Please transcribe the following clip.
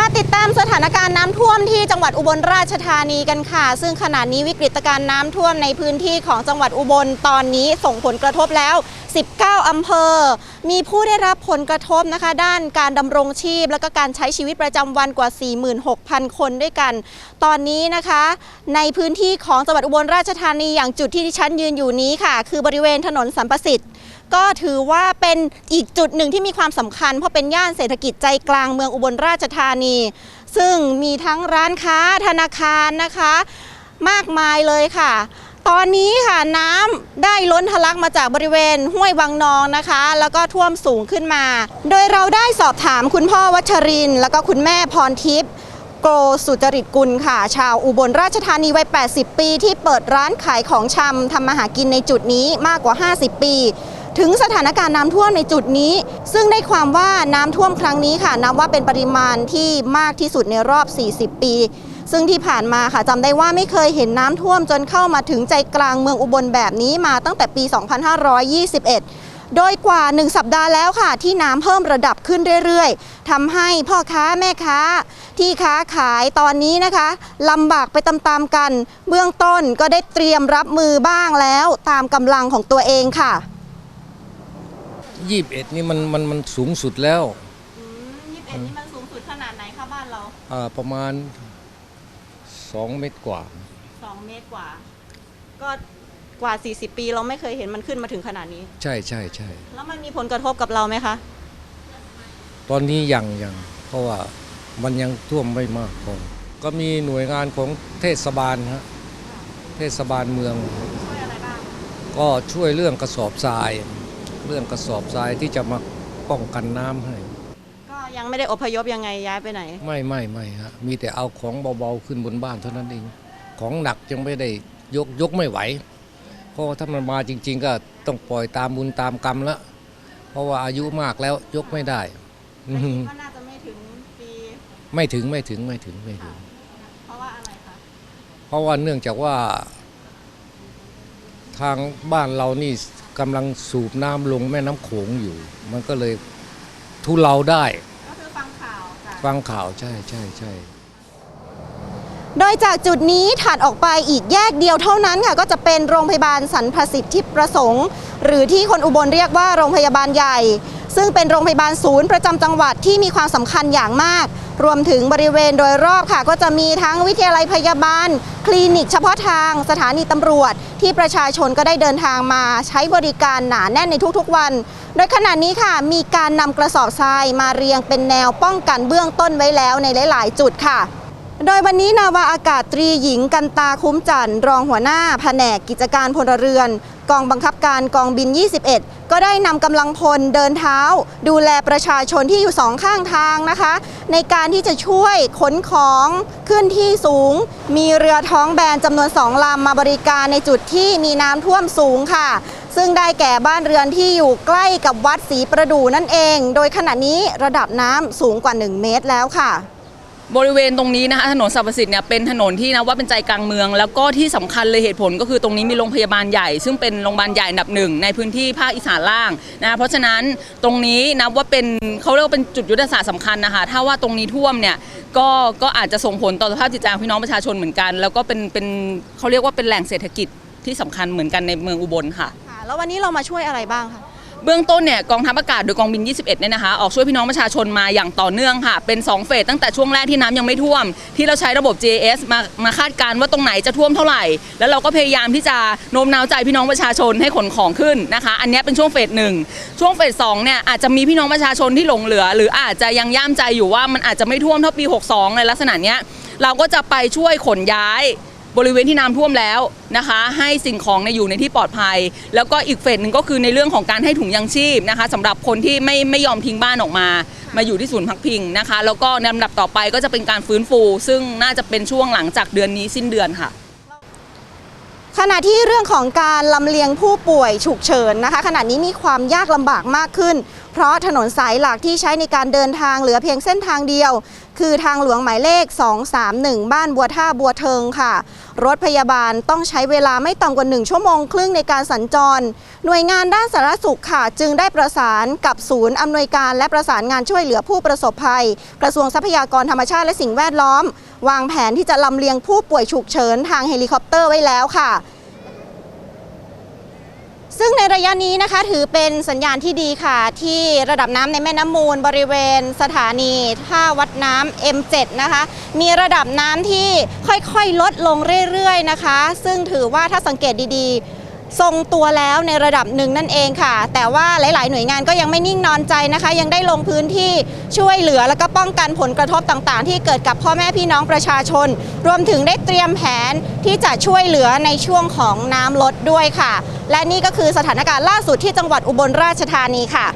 มาติดตามสถานการณ์น้ำท่วมที่จังหวัดอุบลราชธานีกันค่ะ ซึ่งขณะนี้วิกฤตการณ์น้ำท่วมในพื้นที่ของจังหวัดอุบลตอนนี้ส่งผลกระทบแล้ว 19 อำเภอ มีผู้ได้รับผลกระทบนะคะ ด้านการดำรงชีพ และก็การใช้ชีวิตประจำวันกว่า 46,000 คนด้วยกัน ตอนนี้นะคะ ในพื้นที่ของจังหวัดอุบลราชธานีอย่างจุดที่ดิฉันยืนอยู่นี้ค่ะ คือบริเวณถนนสัมประสิทธิ์ ก็ถือว่าเป็นอีกจุดหนึ่งที่มีความสำคัญ เพราะเป็นย่านเศรษฐกิจใจกลางเมืองอุบลราชธานี ซึ่งมีทั้งร้านค้าธนาคารนะคะ มากมายเลยค่ะ ตอนนี้ค่ะน้ำได้ล้นทะลักมาจากบริเวณห้วยวังนองนะคะ แล้วก็ท่วมสูงขึ้นมา โดยเราได้สอบถามคุณพ่อวัชริน แล้วก็คุณแม่พรทิพย์โกสุจริตกุลค่ะ ชาวอุบลราชธานีวัย 80 ปี ที่เปิดร้านขายของชำทำมาหากินในจุดนี้มากกว่า 50 ปี ถึงสถานการณ์น้ำท่วมในจุดนี้ ซึ่งได้ความว่าน้ำท่วมครั้งนี้ค่ะนับว่าเป็นปริมาณที่มากที่สุดในรอบ 40 ปี ซึ่งที่ผ่านมาค่ะจำได้ว่าไม่เคยเห็นน้ำท่วมจนเข้ามาถึงใจกลางเมืองอุบลแบบนี้มาตั้งแต่ปี 2521 โดยกว่า 1 สัปดาห์แล้วค่ะ ที่น้ำเพิ่มระดับขึ้นเรื่อยๆทำให้พ่อค้าแม่ค้าที่ค้าขายตอนนี้นะคะลำบากไปตามๆกัน เบื้องต้นก็ได้เตรียมรับมือบ้างแล้ว ตามกำลังของตัวเองค่ะ ยี่สิบเอ็ดนี่มันมันมันสูงสุดแล้ว21นี่มันสูงสุดขนาดไหนคะบ้านเราอ่าประมาณสองเมตรกว่า2เมตรกว่า ก็กว่า 40 ปีเราไม่เคยเห็นมันขึ้นมาถึงขนาดนี้ ใช่ใช่ใช่แล้วมันมีผลกระทบกับเราไหมคะ ตอนนี้ยังยังเพราะว่ามันยังท่วมไม่มากพอก็มีหน่วยงานของเทศบาลฮะเทศบาลเมือง ช่วยอะไรบ้าง ก็ช่วยเรื่องกระสอบทราย เรื่องกระสอบทรายที่จะมาป้องกันน้ำให้ ก็ยังไม่ได้อพยพยังไงย้ายไปไหน ไม่ไม่ไม่ฮะมีแต่เอาของเบาๆขึ้นบนบ้านเท่านั้นเองของหนักยังไม่ได้ยกยกไม่ไหวเพราะว่าถ้ามันมาจริง ๆ ก็ต้องปล่อยตามบุญตามกรรมแล้วเพราะว่าอายุมากแล้วยกไม่ได้อืมก็น่าจะไม่ถึงปีไม่ถึงไม่ถึงไม่ถึงไม่ถึง เพราะว่าอะไรคะเพราะว่าเนื่องจากว่า ทางบ้านเรานี่ กำลังสูบน้ำลงแม่น้ำโขงอยู่ มันก็เลยทุเลาได้ ก็คือฟังข่าวจากฟังข่าวใช่ใช่ใช่โดยจากจุดนี้ถัดออกไปอีกแยกเดียวเท่านั้นค่ะ ก็จะเป็นโรงพยาบาลสรรพสิทธิประสงค์ หรือที่คนอุบลเรียกว่าโรงพยาบาลใหญ่ ซึ่งเป็นโรงพยาบาลศูนย์ประจำจังหวัดที่มีความสำคัญอย่างมาก รวมถึงบริเวณโดยรอบค่ะ ก็จะมีทั้งวิทยาลัยพยาบาล คลินิกเฉพาะทาง สถานีตำรวจ ที่ประชาชนก็ได้เดินทางมาใช้บริการหนาแน่นในทุกๆวัน โดยขณะนี้ค่ะ มีการนำกระสอบทรายมาเรียงเป็นแนวป้องกันเบื้องต้นไว้แล้วในหลาย ๆ จุดค่ะโดยวันนี้นาวาอากาศตรีหญิงกันตาคุ้มจันทร์รองหัวหน้าแผนกกิจการพลเรือน กองบังคับการกองบิน 21 ก็ได้นำกำลังพลเดินเท้า ดูแลประชาชนที่อยู่สองข้างทางนะคะ ในการที่จะช่วยขนของขึ้นที่สูง มีเรือท้องแบนจำนวนสองลำมาบริการในจุดที่มีน้ำท่วมสูงค่ะ ซึ่งได้แก่บ้านเรือนที่อยู่ใกล้กับวัดศรีประดู่นั่นเอง โดยขณะนี้ระดับน้ำสูงกว่า 1 เมตรแล้วค่ะ บริเวณตรงนี้นะคะถนนสรรพสิทธิ์เนี่ยเป็นถนนที่นะว่าเป็นใจกลางเมือง แล้วก็ที่สำคัญเลยเหตุผลก็คือตรงนี้มีโรงพยาบาลใหญ่ ซึ่งเป็นโรงพยาบาลใหญ่อันดับหนึ่งในพื้นที่ภาคอีสานล่างนะเพราะฉะนั้นตรงนี้นับว่าเป็นเขาเรียกว่าเป็นจุดยุทธศาสตร์สำคัญนะคะถ้าว่าตรงนี้ท่วมเนี่ยก็ก็อาจจะส่งผลต่อสภาพจิตใจของพี่น้องประชาชนเหมือนกัน แล้วก็เป็นเป็นเขาเรียกว่าเป็นแหล่งเศรษฐกิจที่สำคัญเหมือนกันในเมืองอุบลค่ะค่ะแล้ววันนี้เรามาช่วยอะไรบ้างคะ เบื้องต้นเนี่ยกองทัพอากาศโดยกองบิน 21 เนี่ยนะคะออกช่วยพี่น้องประชาชนมาอย่างต่อเนื่องค่ะ เป็น 2 เฟสตั้งแต่ช่วงแรกที่น้ำยังไม่ท่วม ที่เราใช้ระบบ GS มามาคาดการณ์ว่าตรงไหนจะท่วมเท่าไหร่ แล้วเราก็พยายามที่จะโน้มน้าวใจพี่น้องประชาชนให้ขนของขึ้นนะคะ อันนี้เป็นช่วงเฟสหนึ่งช่วงเฟสสองเนี่ยอาจจะมีพี่น้องประชาชนที่หลงเหลือ หรืออาจจะยังย่ามใจอยู่ว่ามันอาจจะไม่ท่วมเท่าปี 62ในลักษณะเนี้ยเราก็จะไปช่วยขนย้าย บริเวณที่น้ำท่วมแล้วนะคะ ให้สิ่งของเนี่ยอยู่ในที่ปลอดภัย แล้วก็อีกเฟสหนึ่งก็คือในเรื่องของการให้ถุงยังชีพนะคะสำหรับคนที่ไม่ไม่ยอมทิ้งบ้านออกมา มาอยู่ที่ศูนย์พักพิงนะคะ แล้วก็ในลำดับต่อไปก็จะเป็นการฟื้นฟู ซึ่งน่าจะเป็นช่วงหลังจากเดือนนี้สิ้นเดือนค่ะขณะที่เรื่องของการลำเลียงผู้ป่วยฉุกเฉินนะคะ ขณะนี้มีความยากลำบากมากขึ้น เพราะถนนสายหลักที่ใช้ในการเดินทางเหลือเพียงเส้นทางเดียว คือทางหลวงหมายเลข 231 บ้านบัวท่าบัวเทิงค่ะ รถพยาบาลต้องใช้เวลาไม่ต่ำกว่า 1 ชั่วโมงครึ่งในการสัญจร หน่วยงานด้านสาธารณสุขค่ะ จึงได้ประสานกับศูนย์อำนวยการและประสานงานช่วยเหลือผู้ประสบภัย กระทรวงทรัพยากรธรรมชาติและสิ่งแวดล้อม วางแผนที่จะลำเลียงผู้ป่วยฉุกเฉินทางเฮลิคอปเตอร์ไว้แล้วค่ะ ซึ่งในระยะนี้นะคะถือเป็นสัญญาณที่ดีค่ะ ที่ระดับน้ำในแม่น้ำมูลบริเวณสถานีท่าวัดน้ำ M7 นะคะ มีระดับน้ำที่ค่อยๆ ลดลงเรื่อยๆนะคะ ซึ่งถือว่าถ้าสังเกตดีๆ ทรงตัวแล้วในระดับหนึ่งนั่นเองค่ะ แต่ว่าหลาย ๆ หน่วยงานก็ยังไม่นิ่งนอนใจนะคะ ยังได้ลงพื้นที่ช่วยเหลือแล้วก็ป้องกันผลกระทบต่าง ๆ ที่เกิดกับพ่อแม่พี่น้องประชาชน รวมถึงได้เตรียมแผนที่จะช่วยเหลือในช่วงของน้ำลดด้วยค่ะ และนี่ก็คือสถานการณ์ล่าสุดที่จังหวัดอุบลราชธานีค่ะ